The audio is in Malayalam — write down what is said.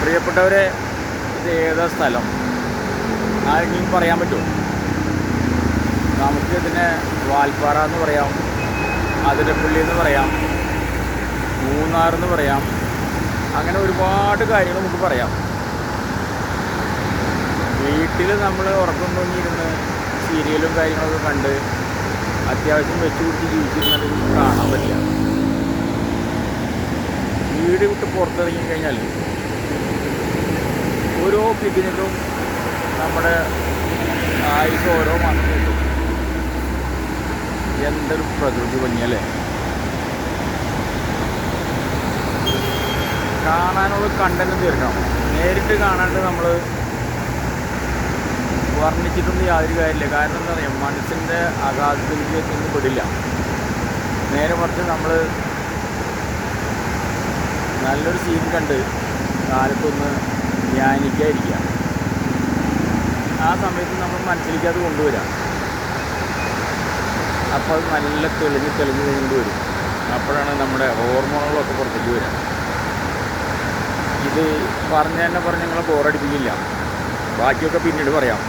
പ്രിയപ്പെട്ടവരെ ഇത് ഏതാ സ്ഥലം? ആരെങ്കിലും പറയാൻ പറ്റും? നമുക്ക് ഇതിനെ വാൽപ്പാറ എന്ന് പറയാം അതിരപ്പള്ളി എന്ന് പറയാം മൂന്നാർ എന്ന് പറയാം അങ്ങനെ ഒരുപാട് കാര്യങ്ങൾ നമുക്ക് പറയാം. വീട്ടിൽ നമ്മൾ ഉറക്കം തോന്നിയിരുന്ന് സീരിയലും കാര്യങ്ങളൊക്കെ കണ്ട് അത്യാവശ്യം വെച്ച് കുടിച്ച് ജീവിച്ചിരുന്നത് കാണാൻ പറ്റില്ല. വീട് വിട്ട് പുറത്തിറങ്ങി കഴിഞ്ഞാൽ ഓരോ പിതിനും നമ്മുടെ ആയുസ് ഓരോ മാസം കിട്ടും. എന്തൊരു പ്രകൃതി ഭംഗിയല്ലേ? കാണാനുള്ള കണ്ടന്റ് തീർക്കണം നേരിട്ട് കാണാണ്ട് നമ്മൾ വർണിച്ചിട്ടൊന്നും യാതൊരു കാര്യമില്ല. കാരണം എന്താ പറയുക മനസ്സിന്റെ അഗാധത്തിലേക്ക് ഒന്നും പെടില്ല. നേരെ മറിച്ച് നമ്മൾ നല്ലൊരു സീൻ കണ്ട് കാലത്തൊന്ന് ധ്യാനിക്കാതിരിക്കുക ആ സമയത്ത് നമ്മൾ മനസ്സിലേക്ക് അത് കൊണ്ടുവരാം അപ്പോൾ അത് നല്ല തെളിഞ്ഞ് തെളിഞ്ഞ് കൊണ്ടുവരും അപ്പോഴാണ് നമ്മുടെ ഹോർമോണുകളൊക്കെ പുറത്തേക്ക് വരിക. ഇത് പറഞ്ഞു തന്നെ പറഞ്ഞ് നിങ്ങളെ ബോറടിപ്പിക്കില്ല ബാക്കിയൊക്കെ പിന്നീട് പറയാം.